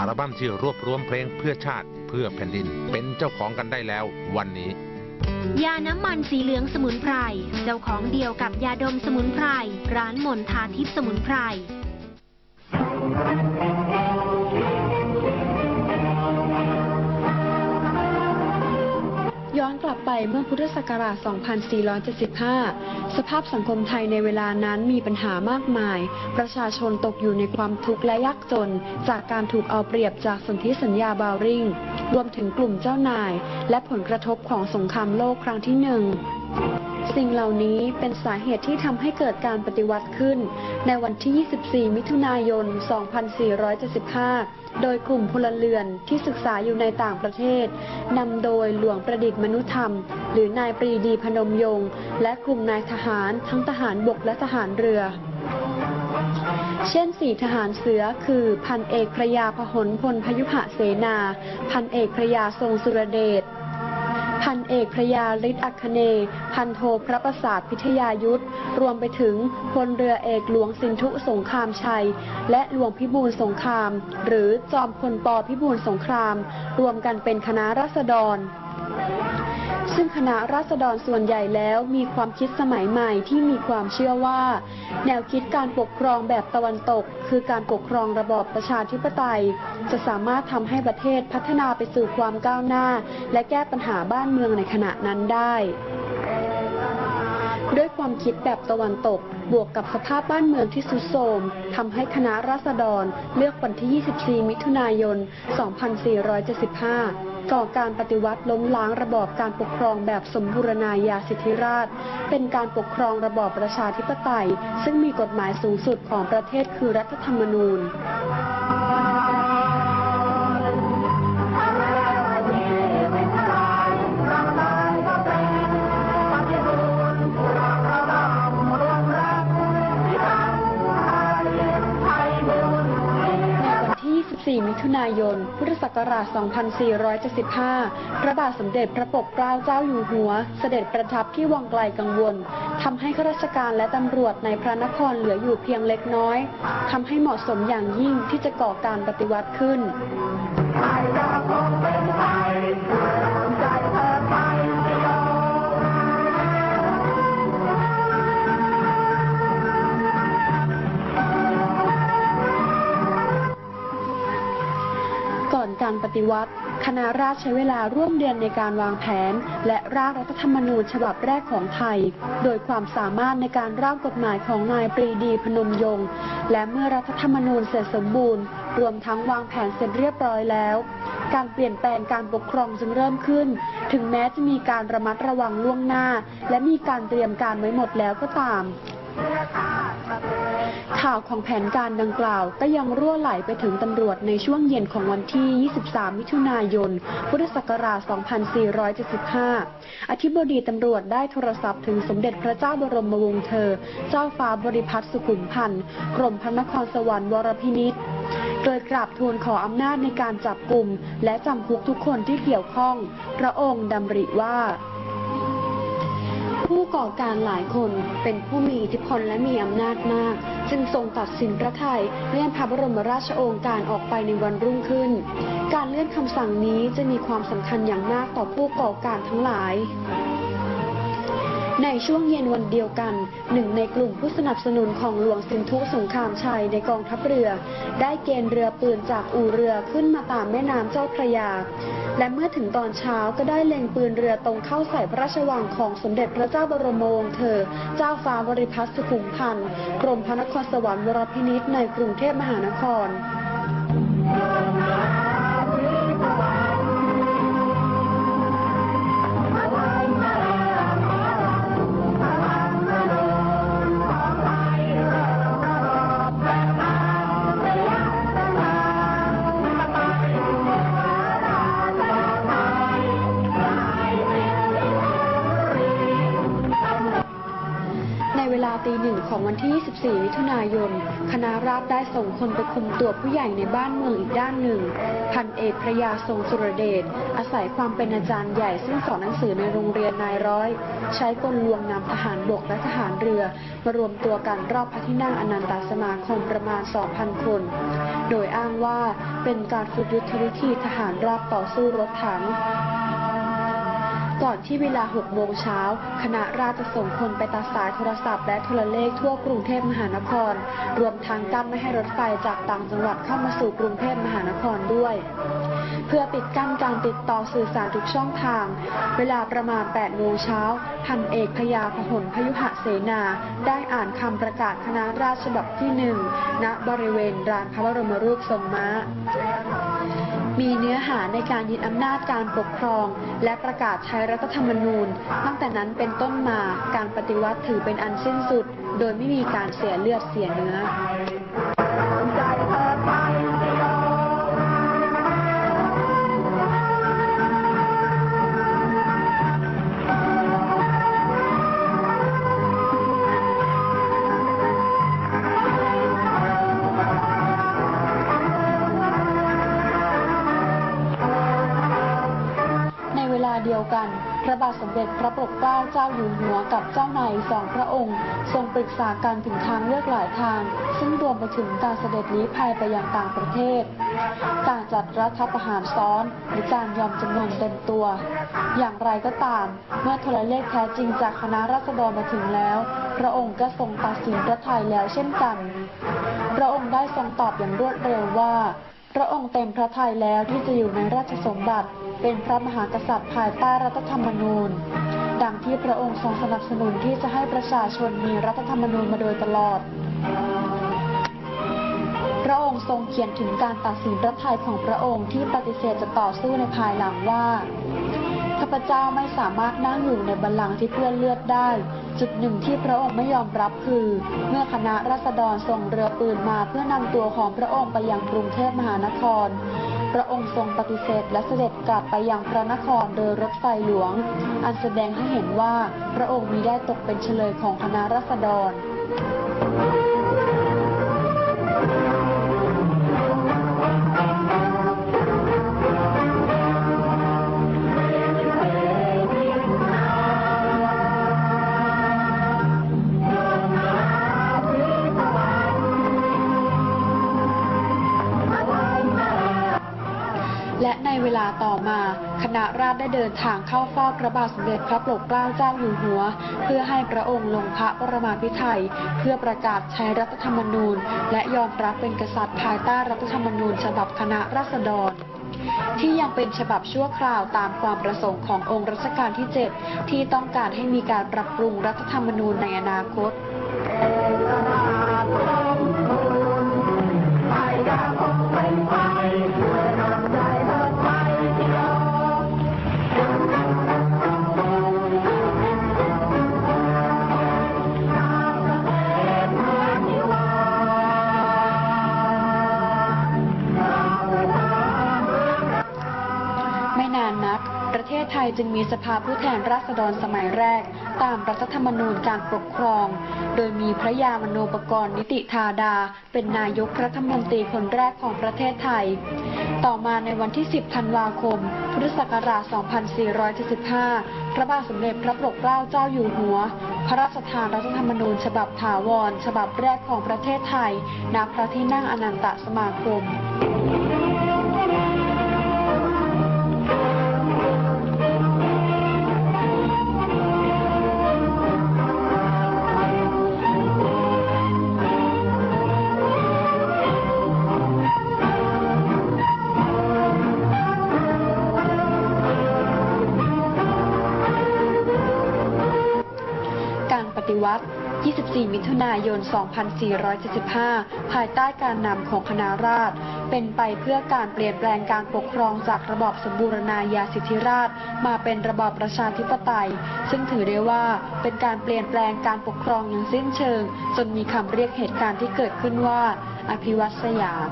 อัลบั้มที่รวบรวมเพลงเพื่อชาติเพื่อแผ่นดิน เป็นเจ้าของกันได้แล้ววันนี้ ยาน้ำมันสีเหลืองสมุนไพร เจ้าของเดียวกับยาดมสมุนไพร ร้านมนทาทิพย์สมุนไพร ย้อนกลับไปเมื่อพุทธศักราช 2475 สภาพสังคมไทยในเวลานั้นมีปัญหามากมาย ประชาชนตกอยู่ในความทุกข์และยากจน จากการถูกเอาเปรียบจากสนธิสัญญาบาวริงรวมถึงกลุ่มเจ้านาย และผลกระทบของสงครามโลกครั้งที่หนึ่ง สิ่งเหล่านี้เป็นสาเหตุที่ทำให้เกิดการปฏิวัติขึ้น ในวันที่ 24 มิถุนายน 2475 โดยกลุ่มพลเรือนที่ศึกษาอยู่ในต่างประเทศ นำโดยหลวงประดิษฐ์มนุธรรม หรือนายปรีดีพนมยงค์และกลุ่มนายทหารทั้งทหารบกและทหารเรือเช่นสี่ทหารเสือคือพันเอกพระยาพหลพลพยุหะเสนา พันเอกพระยาทรงสุรเดช พันเอกพระยาฤทธิ์อัคเนย์พันโทพระประสาทพิทยายุทธรวมไปถึงพลเรือเอกหลวงสินธุสงครามชัย และหลวงพิบูลสงคราม หรือจอมพลปพิบูลสงคราม รวมกันเป็นคณะรัษฎร ซึ่งคณะราษฎรส่วนใหญ่แล้วมีความคิดสมัยใหม่ที่มีความเชื่อว่า แนวคิดการปกครองแบบตะวันตก คือการปกครองระบอบประชาธิปไตย จะสามารถทำให้ประเทศพัฒนาไปสู่ความก้าวหน้า และแก้ปัญหาบ้านเมืองในขณะนั้นได้ด้วยความคิดแบบตะวันตก บวกกับสภาพบ้านเมืองที่สุดโทมทำให้คณะราษฎรเลือกวันที่ 24 มิถุนายน 2475 ก่อการปฏิวัติล้มล้างระบอบการปกครองแบบสมบูรณาญาสิทธิราช เป็นการปกครองระบอบประชาธิปไตย ซึ่งมีกฎหมายสูงสุดของประเทศคือรัฐธรรมนูญ 14 มิถุนายน พุทธศักราช 2475 พระบาทสมเด็จพระปกเกล้าเจ้าอยู่หัว เสด็จประทับที่วังไกลกังวล ทำให้ข้าราชการและตำรวจในพระนครเหลืออยู่เพียงเล็กน้อย ทำให้เหมาะสมอย่างยิ่งที่จะก่อการปฏิวัติขึ้น อนการปฏิวัติ คณะราษฎรใช้เวลาร่วมเดือนในการวางแผน และร่างรัฐธรรมนูญฉบับแรกของไทย โดยความสามารถในการร่างกฎหมายของนายปรีดีพนมยงค์และเมื่อรัฐธรรมนูญเสร็จสมบูรณ์ รวมทั้งวางแผนเสร็จเรียบร้อยแล้ว การเปลี่ยนแปลงการปกครองจึงเริ่มขึ้น ถึงแม้จะมีการระมัดระวังล่วงหน้า และมีการเตรียมการไว้หมดแล้วก็ตาม ข่าวของแผนการดังกล่าวก็ยังรั่วไหลไปถึงตำรวจในช่วงเย็นของวันที่ 23 มิถุนายน พุทธศักราช 2475 อธิบดีตำรวจได้โทรศัพท์ถึงสมเด็จพระเจ้าบรมวงศ์เธอ เจ้าฟ้าบริพัตรสุขุมพันธ์ กรมพระนครสวรรค์วรพินิษโดยกราบทูลขออำนาจในการจับกลุ่ม และจำคุกทุกคนที่เกี่ยวข้อง พระองค์ดำริว่า ผู้ก่อการหลายคนเป็นผู้มีอิทธิพลและมีอำนาจมาก จึงทรงตัดสินพระไทยเลื่อนพระบรมราชโองการออกไปในวันรุ่งขึ้น การเลื่อนคำสั่งนี้จะมีความสำคัญอย่างมากต่อผู้ก่อการทั้งหลาย ในช่วงเย็นวันเดียวกัน หนึ่งในกลุ่มผู้สนับสนุนของหลวงสินธุสงครามชัยในกองทัพเรือ ได้เกณฑ์เรือปืนจากอู่เรือขึ้นมาตามแม่น้ำเจ้าพระยา และเมื่อถึงตอนเช้าก็ได้เล็งปืนเรือตรงเข้าใส่พระราชวังของสมเด็จพระเจ้าบรมวงศ์เธอ เจ้าฟ้าบริพัตรสุขุมพันธ์กรมพระนครสวรรค์วรพินิษในกรุงเทพมหานคร ในเวลาตีหนึ่งของวันที่24มิถุนายน คณะราษฎรได้ส่งคนไปคุมตัวผู้ใหญ่ในบ้านเมืองอีกด้านหนึ่ง พันเอกพระยาทรงสุรเดช อาศัยความเป็นอาจารย์ใหญ่ซึ่งสอนหนังสือในโรงเรียนนายร้อย ใช้กลลวงนำทหารบกและทหารเรือ มารวมตัวกันรอบพระที่นั่งอนันตสมาคมประมาณ 2,000 คน โดยอ้างว่าเป็นการฝึกยุทธวิธีทหารราบต่อสู้รถถัง ก่อนที่เวลา 6 โมงเช้า คณะราษฎรจะส่งคนไปตัดสายโทรศัพท์และโทรเลขทั่วกรุงเทพมหานคร รวมทั้งกั้นไม่ให้รถไฟจากต่างจังหวัดเข้ามาสู่กรุงเทพมหานครด้วย เพื่อปิดกั้นการติดต่อสื่อสารทุกช่องทาง เวลาประมาณ 8 โมงเช้า พันเอกพยาพหลพยุหเสนา ได้อ่านคำประกาศคณะราษฎรฉบับที่หนึ่งณบริเวณลานพระบรมรูปทรงม้า มีเนื้อหาในการยึดอำนาจการปกครอง และประกาศใช้รัฐธรรมนูญ ตั้งแต่นั้นเป็นต้นมาการปฏิวัติถือเป็นอันสิ้นสุด โดยไม่มีการเสียเลือดเสียเนื้อ พระบาทสมเด็จพระปกเกล้าเจ้าอยู่หัวกับเจ้านายสองพระองค์ ทรงปรึกษากันถึงทางเลือกหลายทาง ซึ่งรวมไปถึงการเสด็จลี้ภัยไปยังต่างประเทศ การจัดรัฐประหารซ้อนหรือการยอมจำนนเต็มตัว อย่างไรก็ตาม เมื่อโทรเลขแท้จริงจากคณะราษฎรมาถึงแล้ว พระองค์ก็ทรงตัดสินพระทัยแล้วเช่นกัน พระองค์ได้ทรงตอบอย่างรวดเร็วว่า พระองค์เต็มพระทัยแล้วที่จะอยู่ในราชสมบัติ เป็นพระมหากษัตริย์ภายใต้รัฐธรรมนูญ ดังที่พระองค์ทรงสนับสนุนที่จะให้ประชาชนมีรัฐธรรมนูญมาโดยตลอด พระองค์ทรงเขียนถึงการตัดสินพระทัยของพระองค์ที่ปฏิเสธจะต่อสู้ในภายหลังว่าข้าพเจ้าไม่สามารถนั่งอยู่ในบัลลังก์ที่เพื่อนเลือดได้ จุดหนึ่งที่พระองค์ไม่ยอมรับคือ เมื่อคณะราษฎรส่งเรือปืนมาเพื่อนำตัวของพระองค์ไปยังกรุงเทพมหานคร พระองค์ทรงปฏิเสธและเสด็จกลับไปยังพระนครโดยรถไฟหลวง อันแสดงให้เห็นว่าพระองค์มิได้ตกเป็นเฉลยของคณะราษฎร และในเวลาต่อมาคณะราษฎรได้เดินทางเข้าเฝ้าพระบาทสมเด็จพระปกเกล้าเจ้าอยู่หัว เพื่อให้พระองค์ลงพระปรมาภิไธยเพื่อประกาศใช้รัฐธรรมนูญ และยอมรับเป็นกษัตริย์ภายใต้รัฐธรรมนูญ ฉบับคณะราษฎรที่ยังเป็นฉบับชั่วคราวตามความประสงค์ขององค์รัชกาลที่ 7 ที่ต้องการให้มีการปรับปรุงรัฐธรรมนูญในอนาคต จึงมีสภาผู้แทนราษฎรสมัยแรก ตามรัฐธรรมนูญการปกครอง โดยมีพระยามโนปกรณ์นิติธาดา เป็นนายกรัฐมนตรีคนแรกของประเทศไทย ต่อมาในวันที่ 10 ธันวาคม พุทธศักราช 2475 พระบาทสมเด็จพระปกเกล้าเจ้าอยู่หัว พระราชทานรัฐธรรมนูญฉบับถาวร ฉบับแรกของประเทศไทย ณ พระที่นั่งอนันตสมาคม ฏิวัติ 24 มิถุนายน 2475 ภายใต้การนำของคณะราษฎร เป็นไปเพื่อการเปลี่ยนแปลงการปกครองจากระบอบสมบูรณาญาสิทธิราชมาเป็นระบอบประชาธิปไตย ซึ่งถือได้ว่าเป็นการเปลี่ยนแปลงการปกครองอย่างสิ้นเชิง จนมีคำเรียกเหตุการณ์ที่เกิดขึ้นว่า อภิวัตสยาม